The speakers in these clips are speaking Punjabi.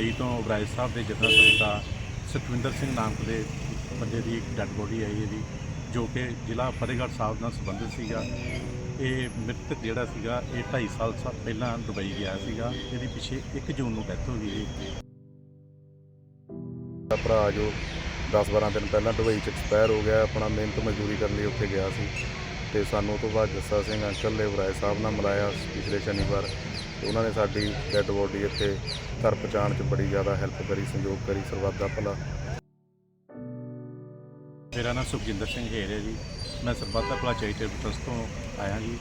ਦੁਬਈ ਤੋਂ ਬਰਾਜ ਸਾਹਿਬ ਦੇ ਜਥਾ ਸਰਦਾ ਸੁਖਵਿੰਦਰ ਸਿੰਘ ਨਾਮਕ ਦੇ ਬੰਦੇ ਦੀ ਡੈੱਡ ਬੋਡੀ ਆਈ ਇਹਦੀ, ਜੋ ਕਿ ਜ਼ਿਲ੍ਹਾ ਫਤਿਹਗੜ੍ਹ ਸਾਹਿਬ ਨਾਲ ਸੰਬੰਧਿਤ ਸੀਗਾ। ਇਹ ਮ੍ਰਿਤਕ ਜਿਹੜਾ ਸੀਗਾ, ਇਹ 2.5 ਸਾਲ ਸਾ- ਪਹਿਲਾਂ ਦੁਬਈ ਗਿਆ ਸੀਗਾ। ਇਹਦੀ ਪਿੱਛੇ 1 ਜੂਨ ਨੂੰ ਡੈਥ ਹੋ ਗਈ ਜੀ ਭਰਾ ਜੋ 10-12 ਦਿਨ ਪਹਿਲਾਂ ਦੁਬਈ ਚ ਐਕਸਪਾਇਰ ਹੋ ਗਿਆ, ਆਪਣਾ ਮਿਹਨਤ ਮਜ਼ਦੂਰੀ ਕਰਨ ਲਈ ਉੱਥੇ ਗਿਆ ਸੀ। ਤੇ ਸਾਨੂੰ ਉਹ ਤੋਂ ਬਾਅਦ ਜੱਸਾ ਸਿੰਘ ਅੰਕਲ ਨੇ ਵਰਾਏ ਸਾਹਿਬ ਨਾਲ ਮਿਲਾਇਆ ਪਿਛਲੇ ਸ਼ਨੀਵਾਰ। ਉਹਨਾਂ ਨੇ ਸਾਡੀ ਡੈੱਡ ਬੋਡੀ ਇੱਥੇ ਘਰ ਪਹੁੰਚਾਉਣ ਚ ਬੜੀ ਜ਼ਿਆਦਾ ਹੈਲਪ ਕਰੀ ਸੰਯੋਗ ਕਰੀ ਸਰਬੱਤ ਦਾ ਭਲਾ। ਮੇਰਾ ਨਾਮ ਸੁਖਜਿੰਦਰ ਸਿੰਘ ਹੇਰ ਹੈ ਜੀ। ਮੈਂ ਸਰਬੱਤ ਦਾ ਭਲਾ ਚੈਰੀਟੇਬਲ ਟਰਸਟ ਤੋਂ ਆਇਆ ਜੀ।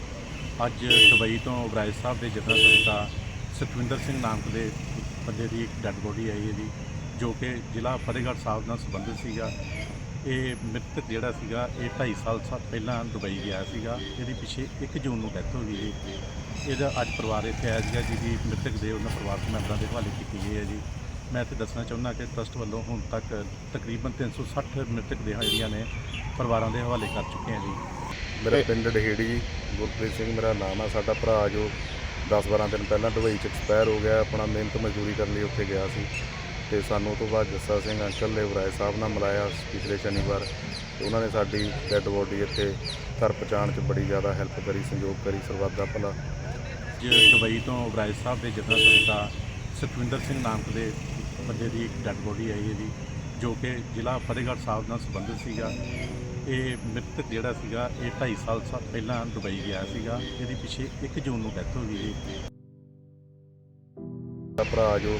ਅੱਜ ਦੁਬਈ ਤੋਂ ਬਰਾਇਸ ਸਾਹਿਬ ਦੇ ਜਥਾ ਸਰਦਾ ਸੁਖਵਿੰਦਰ ਸਿੰਘ ਨਾਮਕ ਦੇ ਬੰਦੇ ਦੀ ਡੈੱਡ ਬੋਡੀ ਆਈ ਹੈ ਜੀ, ਜੋ ਕਿ ਜ਼ਿਲ੍ਹਾ ਫਤਿਹਗੜ੍ਹ ਸਾਹਿਬ ਨਾਲ ਸੰਬੰਧਿਤ ਸੀਗਾ। ਇਹ ਮ੍ਰਿਤਕ ਜਿਹੜਾ ਸੀਗਾ, ਇਹ 2.5 ਸਾਲ ਸਾ- ਪਹਿਲਾਂ ਦੁਬਈ ਗਿਆ ਸੀਗਾ। ਇਹਦੀ ਪਿੱਛੇ 1 ਜੂਨ ਨੂੰ ਡੈਥ ਹੋ ਗਈ ਜੀ ਇਹਦਾ ਅੱਜ ਪਰਿਵਾਰ ਇੱਥੇ ਆਇਆ ਸੀਗਾ, ਜਿਹਦੀ ਮ੍ਰਿਤਕ ਦੇ ਉਹਨਾਂ ਪਰਿਵਾਰਕ ਮੈਂਬਰਾਂ ਦੇ ਹਵਾਲੇ ਕੀਤੀ ਗਈ ਹੈ ਜੀ। ਮੈਂ ਇੱਥੇ ਦੱਸਣਾ ਚਾਹੁੰਦਾ ਕਿ ਟਰਸਟ ਵੱਲੋਂ ਹੁਣ ਤੱਕ ਤਕਰੀਬਨ 360 ਮ੍ਰਿਤਕ ਦੇਹਾਂ ਜਿਹੜੀਆਂ ਨੇ ਪਰਿਵਾਰਾਂ ਦੇ ਹਵਾਲੇ ਕਰ ਚੁੱਕੇ ਹਾਂ ਜੀ। ਮੇਰਾ ਪਿੰਡ ਡਹੇੜੀ ਗੁਰਪ੍ਰੀਤ ਸਿੰਘ ਮੇਰਾ ਨਾਮ ਆ, ਸਾਡਾ ਭਰਾ ਜੋ 10-12 ਦਿਨ ਪਹਿਲਾਂ ਦੁਬਈ ਚ ਐਕਸਪਾਇਰ ਹੋ ਗਿਆ, ਆਪਣਾ ਮਿਹਨਤ ਮਜ਼ਦੂਰੀ ਕਰਨ ਲਈ ਉੱਥੇ ਗਿਆ ਸੀ। ਤੇ ਸਾਨੂੰ ਤੋਂ ਬਾਅਦ ਜੱਸਾ ਸਿੰਘ ਅੰਕਲ ਨੇ ਵਰਾਏ ਸਾਹਿਬ ਨਾਲ ਮਿਲਾਇਆ ਪਿਛਲੇ ਸ਼ਨੀਵਾਰ ਤੇ ਉਹਨਾਂ ਨੇ ਸਾਡੀ ਡੈੱਡ ਬੋਡੀ ਇੱਥੇ ਘਰ ਪਹੁੰਚਾਉਣ ਚ ਬੜੀ ਜ਼ਿਆਦਾ ਹੈਲਪ ਕਰੀ ਸੰਯੋਗ ਕਰੀ ਸਰਬੱਤ ਦਾ ਭਲਾ ਅੱਜ ਦੁਬਈ ਤੋਂ ਬਰਾਜ ਸਾਹਿਬ ਦੇ ਜਥਾ ਸਰਦਾ ਸੁਖਵਿੰਦਰ ਸਿੰਘ ਨਾਮਕ ਦੇ ਬੰਦੇ ਦੀ ਡੈੱਡ ਬੋਡੀ ਆਈ ਹੈ ਜੀ ਜੋ ਕਿ ਜ਼ਿਲ੍ਹਾ ਫਤਿਹਗੜ੍ਹ ਸਾਹਿਬ ਨਾਲ ਸੰਬੰਧਿਤ ਸੀਗਾ। ਇਹ ਮ੍ਰਿਤਕ ਜਿਹੜਾ ਸੀਗਾ ਇਹ 2.5 ਸਾਲ ਸਾ- ਪਹਿਲਾਂ ਦੁਬਈ ਗਿਆ ਸੀਗਾ। ਇਹਦੀ ਪਿੱਛੇ 1 ਜੂਨ ਨੂੰ ਡੈਥ ਹੋ ਗਈ ਜੀ ਦਾ ਭਰਾ ਜੋ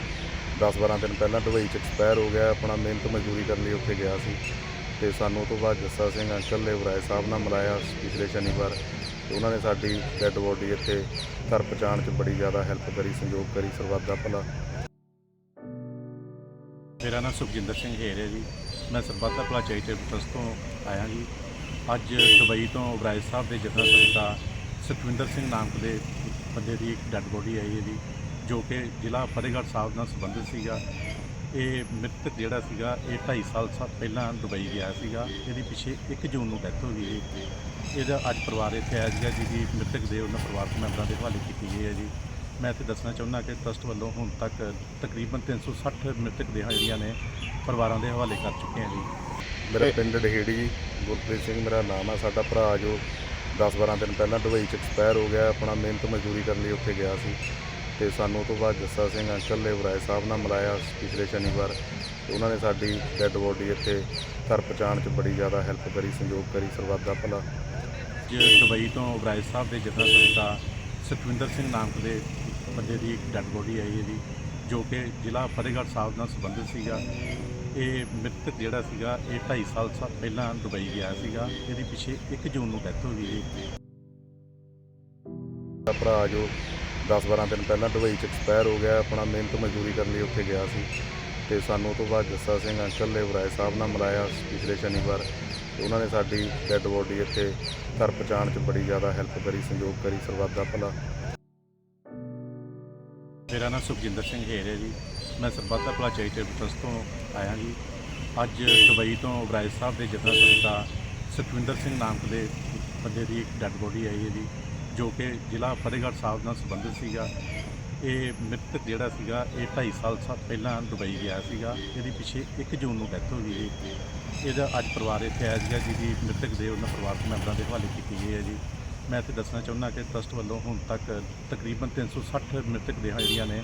10-12 ਦਿਨ ਪਹਿਲਾਂ ਦੁਬਈ ਚ ਐਕਸਪਾਇਰ ਹੋ ਗਿਆ, ਆਪਣਾ ਮਿਹਨਤ ਮਜ਼ਦੂਰੀ ਕਰਨ ਲਈ ਉੱਥੇ ਗਿਆ ਸੀ। ਤੇ ਸਾਨੂੰ ਉਹ ਤੋਂ ਬਾਅਦ ਜੱਸਾ ਸਿੰਘ, ਅੰਕਲ ਨੇ ਵਰਾਏ ਸਾਹਿਬ ਨਾਲ ਮਿਲਾਇਆ ਪਿਛਲੇ ਸ਼ਨੀਵਾਰ। ਤੇ ਉਹਨਾਂ ਨੇ ਸਾਡੀ ਡੈੱਡ ਬੋਡੀ ਇੱਥੇ ਘਰ ਪਹੁੰਚਾਉਣ ਚ ਬੜੀ ਜ਼ਿਆਦਾ ਹੈਲਪ ਕਰੀ ਸੰਯੋਗ ਕਰੀ ਸਰਬੱਤ ਦਾ ਭਲਾ। ਮੇਰਾ ਨਾਮ ਸੁਖਜਿੰਦਰ ਸਿੰਘ ਹੇਰ ਹੈ ਜੀ। ਮੈਂ ਸਰਬੱਤ ਦਾ ਭਲਾ ਚੈਰੀਟੇਬਲ ਟਰਸਟ ਤੋਂ ਆਇਆ ਜੀ। ਅੱਜ ਦੁਬਈ ਤੋਂ ਬਰਾਜ ਸਾਹਿਬ ਦੇ ਜਥਾ ਸਰਦਾ ਸੁਖਵਿੰਦਰ ਸਿੰਘ ਨਾਮਕ ਦੇ ਬੰਦੇ ਦੀ ਡੈੱਡ ਬੋਡੀ ਆਈ ਹੈ ਜੀ। ਜੋ ਕਿ ਜ਼ਿਲ੍ਹਾ ਫਤਿਹਗੜ੍ਹ ਸਾਹਿਬ ਨਾਲ ਸੰਬੰਧਿਤ ਸੀਗਾ। ਇਹ ਮ੍ਰਿਤਕ ਜਿਹੜਾ ਸੀਗਾ, ਇਹ 2.5 ਸਾਲ ਸਾ- ਪਹਿਲਾਂ ਦੁਬਈ ਗਿਆ ਸੀਗਾ। ਇਹਦੀ ਪਿੱਛੇ 1 ਜੂਨ ਨੂੰ ਡੈਥ ਹੋ। ਗਈ ਜੀ ਇਹਦਾ ਅੱਜ ਪਰਿਵਾਰ ਇੱਥੇ ਆਇਆ ਸੀਗਾ, ਜਿਹਦੀ ਮ੍ਰਿਤਕ ਦੇ ਉਹਨਾਂ ਪਰਿਵਾਰਕ ਮੈਂਬਰਾਂ ਦੇ ਹਵਾਲੇ ਕੀਤੀ ਗਈ ਹੈ ਜੀ। ਮੈਂ ਇੱਥੇ ਦੱਸਣਾ ਚਾਹੁੰਦਾ ਕਿ ਟਰਸਟ ਵੱਲੋਂ ਹੁਣ ਤੱਕ ਤਕਰੀਬਨ 360 ਮ੍ਰਿਤਕ ਦੇਹਾਂ ਜਿਹੜੀਆਂ ਨੇ ਪਰਿਵਾਰਾਂ ਦੇ ਹਵਾਲੇ ਕਰ ਚੁੱਕੇ ਹਾਂ ਜੀ। ਮੇਰਾ ਪਿੰਡ ਡਹੇੜੀ ਗੁਰਪ੍ਰੀਤ ਸਿੰਘ ਮੇਰਾ ਨਾਮ ਆ। ਸਾਡਾ ਭਰਾ ਜੋ 10-12 ਦਿਨ ਪਹਿਲਾਂ ਦੁਬਈ ਚ ਐਕਸਪਾਇਰ ਹੋ ਗਿਆ, ਆਪਣਾ ਮਿਹਨਤ ਮਜ਼ਦੂਰੀ ਕਰਨ ਲਈ ਉੱਥੇ ਗਿਆ ਸੀ। ਤੇ ਸਾਨੂੰ ਤੋਂ ਬਾਅਦ ਜੱਸਾ ਸਿੰਘ ਅੰਕਲ ਨੇ ਵਰਾਏ ਸਾਹਿਬ ਨਾਲ ਮਿਲਾਇਆ ਪਿਛਲੇ ਸ਼ਨੀਵਾਰ। ਤੇ ਉਹਨਾਂ ਨੇ ਸਾਡੀ ਡੈੱਡ ਬੋਡੀ ਇੱਥੇ ਘਰ ਪਹੁੰਚਾਉਣ ਚ ਬੜੀ ਜ਼ਿਆਦਾ ਹੈਲਪ ਕਰੀ ਸੰਯੋਗ ਕਰੀ ਸਰਬੱਤ ਦਾ ਭਲਾ। ਅੱਜ ਦੁਬਈ ਤੋਂ ਬਰਾਜ ਸਾਹਿਬ ਦੇ ਜਥਾ ਸਰਦਾ ਸੁਖਵਿੰਦਰ ਸਿੰਘ ਨਾਮਕ ਦੇ ਬੰਦੇ ਦੀ ਡੈੱਡ ਬੋਡੀ ਆਈ ਹੈ ਜੀ ਜੋ ਕਿ ਜ਼ਿਲ੍ਹਾ ਫਤਿਹਗੜ੍ਹ ਸਾਹਿਬ ਨਾਲ ਸੰਬੰਧਿਤ ਸੀਗਾ। ਇਹ ਮ੍ਰਿਤਕ ਜਿਹੜਾ ਸੀਗਾ ਇਹ 2.5 ਸਾਲ ਸਾ- ਪਹਿਲਾਂ ਦੁਬਈ ਗਿਆ ਸੀਗਾ। ਇਹਦੀ ਪਿੱਛੇ 1 ਜੂਨ ਨੂੰ ਡੈਥ ਹੋ ਗਈ ਜੀ ਦਾ ਭਰਾ ਜੋ 10-12 ਦਿਨ ਪਹਿਲਾਂ ਦੁਬਈ ਚ ਐਕਸਪਾਇਰ ਹੋ ਗਿਆ, ਆਪਣਾ ਮਿਹਨਤ ਮਜ਼ਦੂਰੀ ਕਰਨ ਲਈ ਉੱਥੇ ਗਿਆ ਸੀ। ਤੇ ਸਾਨੂੰ ਉਹ ਤੋਂ ਬਾਅਦ ਜੱਸਾ ਸਿੰਘ ਅੰਕਲ ਨੇ ਵਰਾਏ ਸਾਹਿਬ ਨਾਲ ਮਿਲਾਇਆ ਪਿਛਲੇ ਸ਼ਨੀਵਾਰ। ਤੇ ਉਹਨਾਂ ਨੇ ਸਾਡੀ ਡੈੱਡ ਬੋਡੀ ਇੱਥੇ ਘਰ ਪਹੁੰਚਾਉਣ ਚ ਬੜੀ ਜ਼ਿਆਦਾ ਹੈਲਪ ਕਰੀ ਸੰਯੋਗ ਕਰੀ ਸਰਬੱਤ ਦਾ ਭਲਾ। ਮੇਰਾ ਨਾਮ ਸੁਖਜਿੰਦਰ ਸਿੰਘ ਹੇਰ ਜੀ। ਮੈਂ ਸਰਬੱਤ ਦਾ ਭਲਾ ਚੈਰੀਟੇਬਲ ਟਰਸਟ ਤੋਂ ਆਇਆ ਜੀ। ਅੱਜ ਦੁਬਈ ਤੋਂ ਵਰਾਏ ਸਾਹਿਬ ਦੇ ਜਥਾ ਸਰਦਾ ਸੁਖਵਿੰਦਰ ਸਿੰਘ ਨਾਮਕ ਦੇ ਬੰਦੇ ਦੀ ਡੈੱਡ ਬੋਡੀ ਆਈ ਹੈ ਜੀ। ਜੋ ਕਿ ਜ਼ਿਲ੍ਹਾ ਫਤਿਹਗੜ੍ਹ ਸਾਹਿਬ ਨਾਲ ਸੰਬੰਧਿਤ ਸੀਗਾ। ਇਹ ਮ੍ਰਿਤਕ ਜਿਹੜਾ ਸੀਗਾ, ਇਹ 2.5 ਸਾਲ ਸਾ- ਪਹਿਲਾਂ ਦੁਬਈ ਗਿਆ ਸੀਗਾ। ਇਹਦੀ ਪਿੱਛੇ 1 ਜੂਨ ਨੂੰ ਡੈਥ ਹੋ ਗਈ ਜੀ ਇਹਦਾ ਅੱਜ ਪਰਿਵਾਰ ਇੱਥੇ ਆਇਆ ਸੀਗਾ, ਜਿਹਦੀ ਮ੍ਰਿਤਕ ਦੇ ਉਹਨਾਂ ਪਰਿਵਾਰਕ ਮੈਂਬਰਾਂ ਦੇ ਹਵਾਲੇ ਕੀਤੀ ਗਈ ਹੈ ਜੀ। ਮੈਂ ਇੱਥੇ ਦੱਸਣਾ ਚਾਹੁੰਦਾ ਕਿ ਟਰਸਟ ਵੱਲੋਂ ਹੁਣ ਤੱਕ ਤਕਰੀਬਨ 360 ਮ੍ਰਿਤਕ ਦੇਹਾਂ ਜਿਹੜੀਆਂ ਨੇ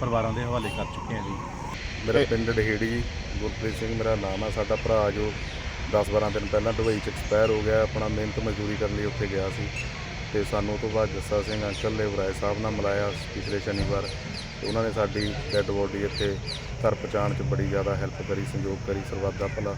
ਪਰਿਵਾਰਾਂ ਦੇ ਹਵਾਲੇ ਕਰ ਚੁੱਕੇ ਹਾਂ ਜੀ। ਮੇਰਾ ਪਿੰਡ ਡਹੇੜੀ ਗੁਰਪ੍ਰੀਤ ਸਿੰਘ ਮੇਰਾ ਨਾਮ ਆ। ਸਾਡਾ ਭਰਾ ਜੋ 10-12 ਦਿਨ ਪਹਿਲਾਂ ਦੁਬਈ ਚ ਐਕਸਪਾਇਰ ਹੋ ਗਿਆ, ਆਪਣਾ ਮਿਹਨਤ ਮਜ਼ਦੂਰੀ ਕਰਨ ਲਈ ਉੱਥੇ ਗਿਆ ਸੀ। ਤੇ ਸਾਨੂੰ ਉਹ ਤੋਂ ਬਾਅਦ ਜੱਸਾ ਸਿੰਘ ਅੰਕਲ ਨੇ ਵਰਾਏ ਸਾਹਿਬ ਨਾਲ ਮਿਲਾਇਆ ਪਿਛਲੇ ਸ਼ਨੀਵਾਰ ਤੇ ਉਹਨਾਂ ਨੇ ਸਾਡੀ ਡੈੱਡ ਬੋਡੀ ਇੱਥੇ ਘਰ ਪਹੁੰਚਾਉਣ ਚ ਬੜੀ ਜ਼ਿਆਦਾ ਹੈਲਪ ਕਰੀ ਸੰਯੋਗ ਕਰੀ, ਸਰਬੱਤ ਦਾ ਭਲਾ।